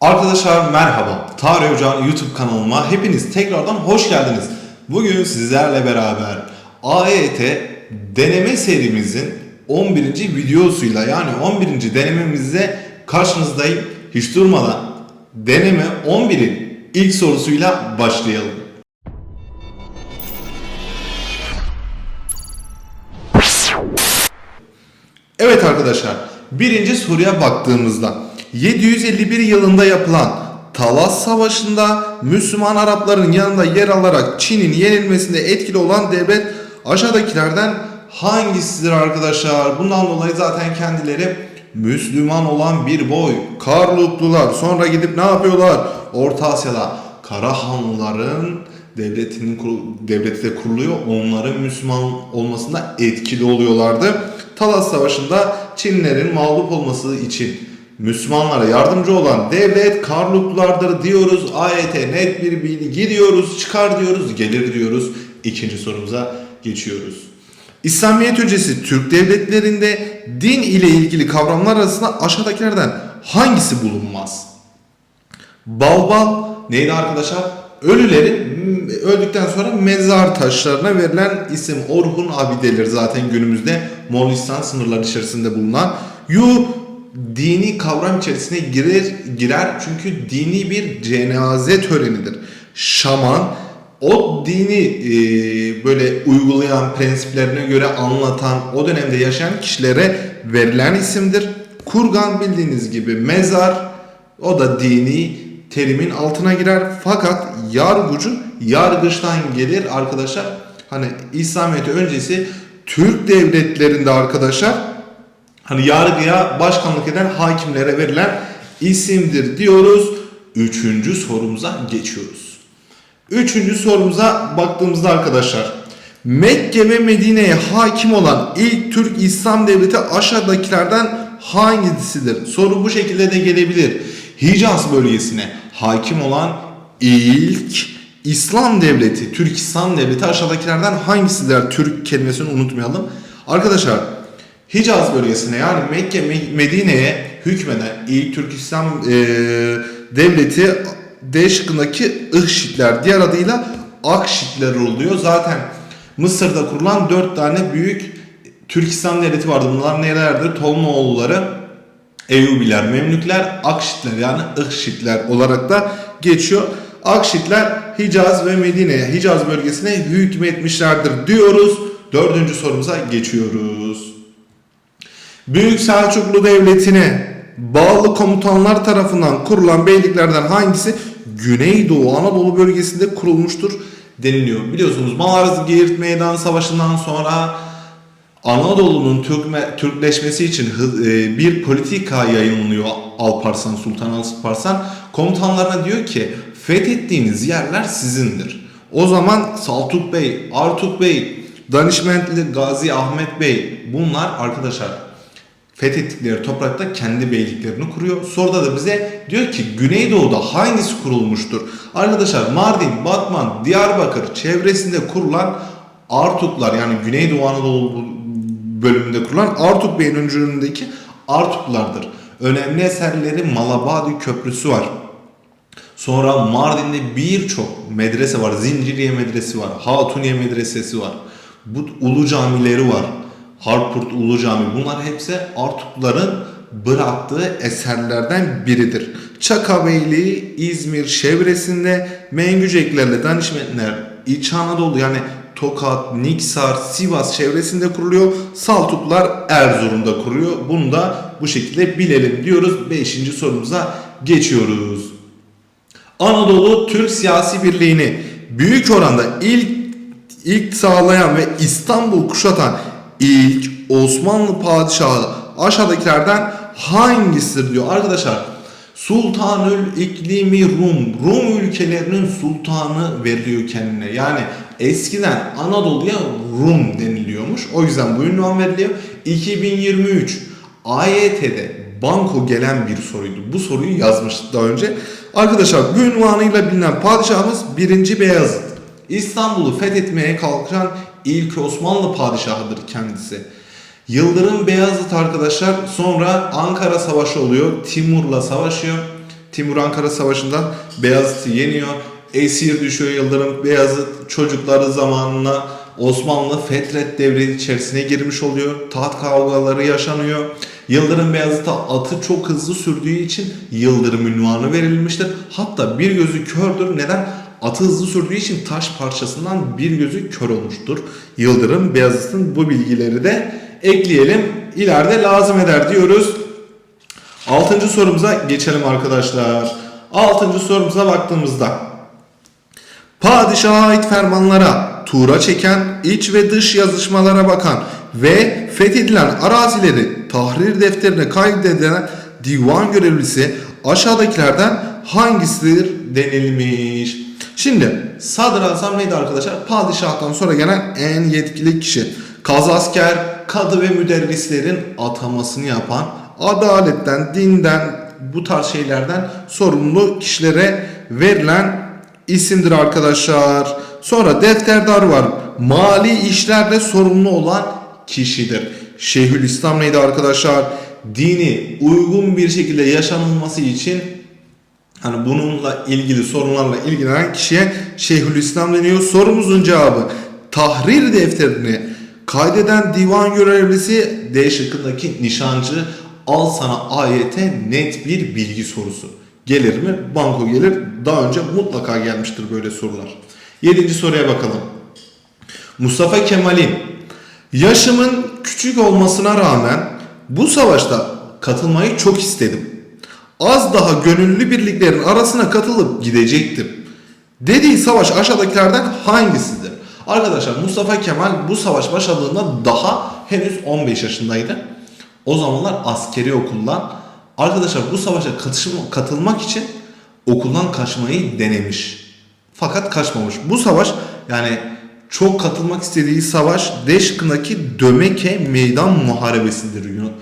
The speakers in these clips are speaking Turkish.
Arkadaşlar merhaba. Tarih Ocağı'nın YouTube kanalıma hepiniz tekrardan hoş geldiniz. Bugün sizlerle beraber AYT deneme serimizin 11. videosuyla yani 11. denememizde karşınızdayım. Hiç durmadan deneme 11'in ilk sorusuyla başlayalım. Evet arkadaşlar, birinci soruya baktığımızda 751 yılında yapılan Talas Savaşı'nda Müslüman Arapların yanında yer alarak Çin'in yenilmesinde etkili olan devlet aşağıdakilerden hangisidir arkadaşlar? Bundan dolayı zaten kendileri Müslüman olan bir boy, Karluklular. Sonra gidip ne yapıyorlar? Orta Asya'da Karahanlıların devletinin devleti de kuruluyor. Onların Müslüman olmasında etkili oluyorlardı. Talas Savaşı'nda Çinlilerin mağlup olması için Müslümanlara yardımcı olan devlet Karluklulardır diyoruz. AYT net bir bilgi diyoruz. Çıkar diyoruz. Gelir diyoruz. İkinci sorumuza geçiyoruz. İslamiyet öncesi Türk devletlerinde din ile ilgili kavramlar arasında aşağıdakilerden hangisi bulunmaz? Bal bal neydi arkadaşlar? Ölülerin öldükten sonra mezar taşlarına verilen isim Orhun abideleri zaten günümüzde Moğolistan sınırları içerisinde bulunan. Yu dini kavram içerisine girer, girer çünkü dini bir cenaze törenidir. Şaman o dini e, böyle uygulayan prensiplerine göre anlatan o dönemde yaşayan kişilere verilen isimdir. Kurgan bildiğiniz gibi mezar o da dini terimin altına girer fakat yargıcı yargıçtan gelir arkadaşlar. Hani İslamiyet öncesi Türk devletlerinde arkadaşlar hani yargıya başkanlık eden hakimlere verilen isimdir diyoruz. Üçüncü sorumuza geçiyoruz. Üçüncü sorumuza baktığımızda arkadaşlar Mekke ve Medine'ye hakim olan ilk Türk İslam devleti aşağıdakilerden hangisidir? Soru bu şekilde de gelebilir. Hicaz bölgesine hakim olan ilk İslam devleti, Türk İslam devleti aşağıdakilerden hangisidir? Türk kelimesini unutmayalım. Arkadaşlar Hicaz bölgesine yani Mekke Me- Medine'ye hükmeden ilk Türk İslam eee, devleti D şıkkındaki Ihşitler diğer adıyla Akşitler oluyor. Zaten Mısır'da kurulan dört tane büyük Türk İslam devleti vardı. Bunlar nelerdir? Tolmaoğulları, Eyyubiler, Memlükler, Akşitler yani Ihşitler olarak da geçiyor. Akşitler Hicaz ve Medine'ye, Hicaz bölgesine hükmetmişlerdir diyoruz. Dördüncü sorumuza geçiyoruz. Büyük Selçuklu Devleti'ne bağlı komutanlar tarafından kurulan beyliklerden hangisi Güneydoğu Anadolu bölgesinde kurulmuştur deniliyor. Biliyorsunuz Malazgirt Meydan Savaşı'ndan sonra Anadolu'nun Türkme, Türkleşmesi için e, bir politika yayınlıyor Alparslan, Sultan Alparslan. Komutanlarına diyor ki fethettiğiniz yerler sizindir. O zaman Saltuk Bey, Artuk Bey, Danişmentli Gazi Ahmet Bey bunlar arkadaşlar fethettikleri toprakta kendi beyliklerini kuruyor. Sonra da bize diyor ki Güneydoğu'da hangisi kurulmuştur? Arkadaşlar Mardin, Batman, Diyarbakır çevresinde kurulan Artuklar yani Güneydoğu Anadolu bölümünde kurulan Artuk Bey'in öncülüğündeki Artuklardır. Önemli eserleri Malabadi Köprüsü var. Sonra Mardin'de birçok medrese var. Zinciriye Medresi var. Hatuniye Medresesi var. Bu Ulu Camileri var. Harpurt Ulu Cami. Bunlar hepsi Artukların bıraktığı eserlerden biridir. Çakabeyli, İzmir çevresinde Mengüceklerle Danişmentler İç Anadolu yani Tokat, Niksar, Sivas çevresinde kuruluyor. Saltuklar Erzurum'da kuruyor. Bunu da bu şekilde bilelim diyoruz. Beşinci sorumuza geçiyoruz. Anadolu Türk siyasi birliğini büyük oranda ilk ilk sağlayan ve İstanbul kuşatan ilk Osmanlı padişahı aşağıdakilerden hangisidir diyor arkadaşlar. Sultanül İklimi Rum, Rum ülkelerinin sultanı veriliyor kendine. Yani eskiden Anadolu'ya Rum deniliyormuş. O yüzden bu ünvan veriliyor. 2023 AYT'de banko gelen bir soruydu. Bu soruyu yazmıştık daha önce. Arkadaşlar bu ünvanıyla bilinen padişahımız 1. Beyazıt. İstanbul'u fethetmeye kalkan ilk Osmanlı padişahıdır kendisi. Yıldırım Beyazıt arkadaşlar sonra Ankara Savaşı oluyor. Timur'la savaşıyor. Timur Ankara Savaşı'nda Beyazıt'ı yeniyor. Esir düşüyor Yıldırım Beyazıt çocukları zamanına Osmanlı Fetret devri içerisine girmiş oluyor. Taht kavgaları yaşanıyor. Yıldırım Beyazıt'a atı çok hızlı sürdüğü için Yıldırım ünvanı verilmiştir. Hatta bir gözü kördür. Neden? Atı hızlı sürdüğü için taş parçasından bir gözü kör olmuştur. Yıldırım Beyazıt'ın bu bilgileri de ekleyelim. İleride lazım eder diyoruz. Altıncı sorumuza geçelim arkadaşlar. Altıncı sorumuza baktığımızda Padişaha ait fermanlara, tuğra çeken, iç ve dış yazışmalara bakan ve fethedilen arazileri tahrir defterine kaydedilen divan görevlisi aşağıdakilerden hangisidir denilmiş. Şimdi sadrazam neydi arkadaşlar? Padişahtan sonra gelen en yetkili kişi. Kazasker, kadı ve müderrislerin atamasını yapan, adaletten, dinden, bu tarz şeylerden sorumlu kişilere verilen isimdir arkadaşlar. Sonra defterdar var. Mali işlerle sorumlu olan kişidir. Şeyhülislam neydi arkadaşlar? Dini uygun bir şekilde yaşanılması için hani bununla ilgili sorunlarla ilgilenen kişiye Şeyhülislam deniyor. Sorumuzun cevabı tahrir defterini kaydeden divan görevlisi D şıkkındaki nişancı al sana ayete net bir bilgi sorusu. Gelir mi? Banko gelir. Daha önce mutlaka gelmiştir böyle sorular. Yedinci soruya bakalım. Mustafa Kemal'in yaşımın küçük olmasına rağmen bu savaşta katılmayı çok istedim. Az daha gönüllü birliklerin arasına katılıp gidecektim. Dediği savaş aşağıdakilerden hangisidir? Arkadaşlar Mustafa Kemal bu savaş başladığında daha henüz 15 yaşındaydı. O zamanlar askeri okuldan arkadaşlar bu savaşa katışım- katılmak için okuldan kaçmayı denemiş. Fakat kaçmamış. Bu savaş yani çok katılmak istediği savaş D şıkkındaki Dömeke Meydan Muharebesidir Yun-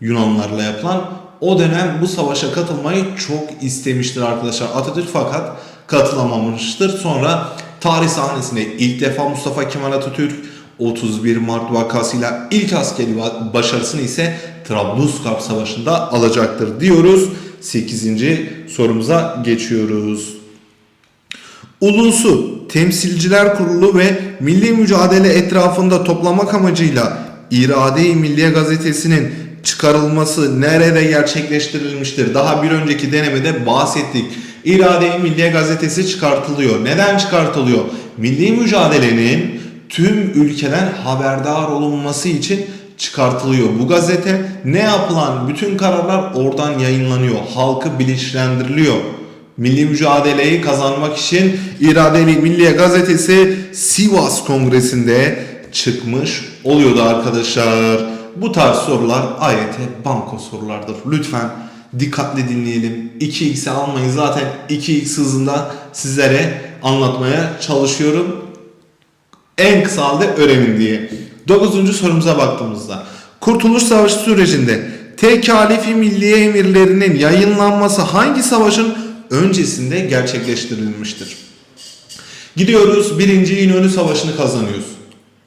Yunanlarla yapılan. O dönem bu savaşa katılmayı çok istemiştir arkadaşlar Atatürk fakat katılamamıştır. Sonra tarih sahnesinde ilk defa Mustafa Kemal Atatürk 31 Mart vakasıyla ilk askeri başarısını ise Trablusgarp Savaşı'nda alacaktır diyoruz. 8. sorumuza geçiyoruz. Ulusu, Temsilciler Kurulu ve milli mücadele etrafında toplamak amacıyla İrade-i Milliye gazetesinin çıkarılması nerede gerçekleştirilmiştir? Daha bir önceki denemede bahsettik. İrade-i Milliye gazetesi çıkartılıyor. Neden çıkartılıyor? Milli mücadelenin tüm ülkeden haberdar olunması için çıkartılıyor. Bu gazete ne yapılan bütün kararlar oradan yayınlanıyor. Halkı bilinçlendiriliyor. Milli mücadeleyi kazanmak için İradeli Milliye Gazetesi Sivas Kongresi'nde çıkmış oluyordu arkadaşlar. Bu tarz sorular AYT banko sorulardır. Lütfen dikkatli dinleyelim. 2x'e almayın. Zaten 2x hızında sizlere anlatmaya çalışıyorum. En kısa halde öğrenin diye. Dokuzuncu sorumuza baktığımızda. Kurtuluş Savaşı sürecinde tekalifi milliye emirlerinin yayınlanması hangi savaşın öncesinde gerçekleştirilmiştir? Gidiyoruz birinci İnönü Savaşı'nı kazanıyoruz.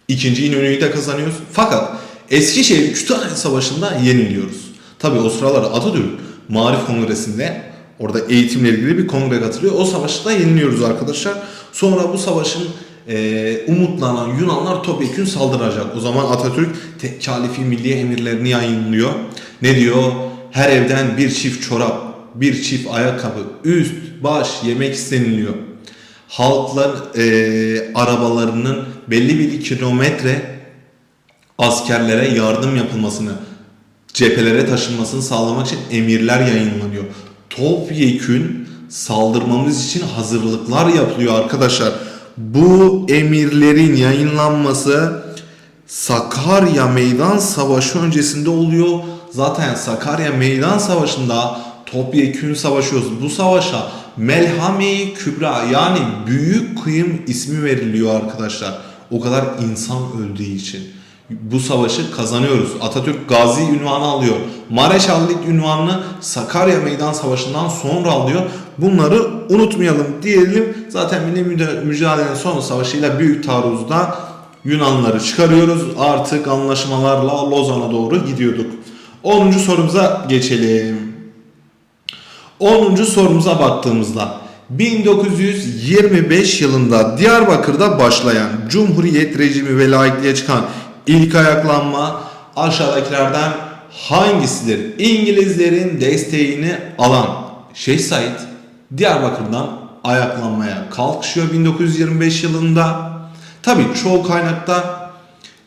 İkinci İnönü'yü de kazanıyoruz. Fakat Eskişehir Kütahya Savaşı'nda yeniliyoruz. Tabi o sıralar Atatürk Marif Kongresi'nde orada eğitimle ilgili bir kongre katılıyor. O savaşta yeniliyoruz arkadaşlar. Sonra bu savaşın e, umutlanan Yunanlar topyekün saldıracak. O zaman Atatürk tekalifi milliye emirlerini yayınlıyor. Ne diyor? Her evden bir çift çorap, bir çift ayakkabı, üst, baş, yemek isteniliyor. Halklar e, arabalarının belli bir kilometre askerlere yardım yapılmasını, cephelere taşınmasını sağlamak için emirler yayınlanıyor. Topyekün saldırmamız için hazırlıklar yapılıyor arkadaşlar. Bu emirlerin yayınlanması Sakarya Meydan Savaşı öncesinde oluyor. Zaten Sakarya Meydan Savaşı'nda topyekün savaşıyoruz. Bu savaşa Melhame-i Kübra yani Büyük Kıyım ismi veriliyor arkadaşlar. O kadar insan öldüğü için. Bu savaşı kazanıyoruz. Atatürk Gazi ünvanı alıyor. Mareşallik ünvanını Sakarya Meydan Savaşı'ndan sonra alıyor. Bunları unutmayalım diyelim. Zaten milli mücadelenin son savaşıyla büyük taarruzda Yunanları çıkarıyoruz. Artık anlaşmalarla Lozan'a doğru gidiyorduk. 10. sorumuza geçelim. 10. sorumuza baktığımızda 1925 yılında Diyarbakır'da başlayan Cumhuriyet rejimi ve laikliğe çıkan ilk ayaklanma aşağıdakilerden hangisidir? İngilizlerin desteğini alan Şeyh Said Diyarbakır'dan ayaklanmaya kalkışıyor 1925 yılında. Tabii çoğu kaynakta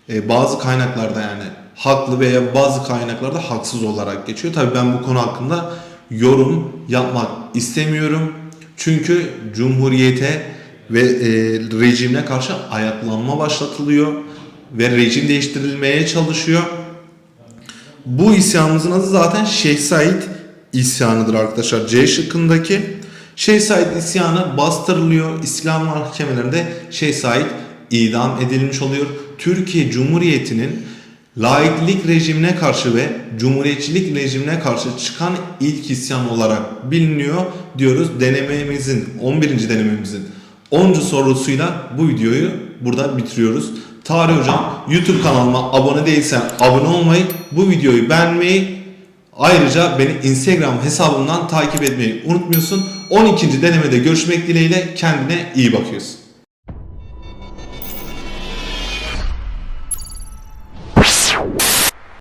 e, bazı kaynaklarda yani haklı veya bazı kaynaklarda haksız olarak geçiyor. Tabii ben bu konu hakkında yorum yapmak istemiyorum. Çünkü Cumhuriyete ve e, rejimine karşı ayaklanma başlatılıyor ve rejim değiştirilmeye çalışıyor. Bu isyanımızın adı zaten Şeyh Said isyanıdır arkadaşlar. C şıkkındaki Şeyh Said isyanı bastırılıyor. İslam mahkemelerinde Şeyh Said idam edilmiş oluyor. Türkiye Cumhuriyeti'nin laiklik rejimine karşı ve cumhuriyetçilik rejimine karşı çıkan ilk isyan olarak biliniyor diyoruz. Denememizin 11. denememizin 10. sorusuyla bu videoyu burada bitiriyoruz. Tarih Hocam YouTube kanalıma abone değilsen abone olmayı, bu videoyu beğenmeyi, ayrıca beni Instagram hesabımdan takip etmeyi unutmuyorsun. 12. denemede görüşmek dileğiyle kendine iyi bakıyorsun.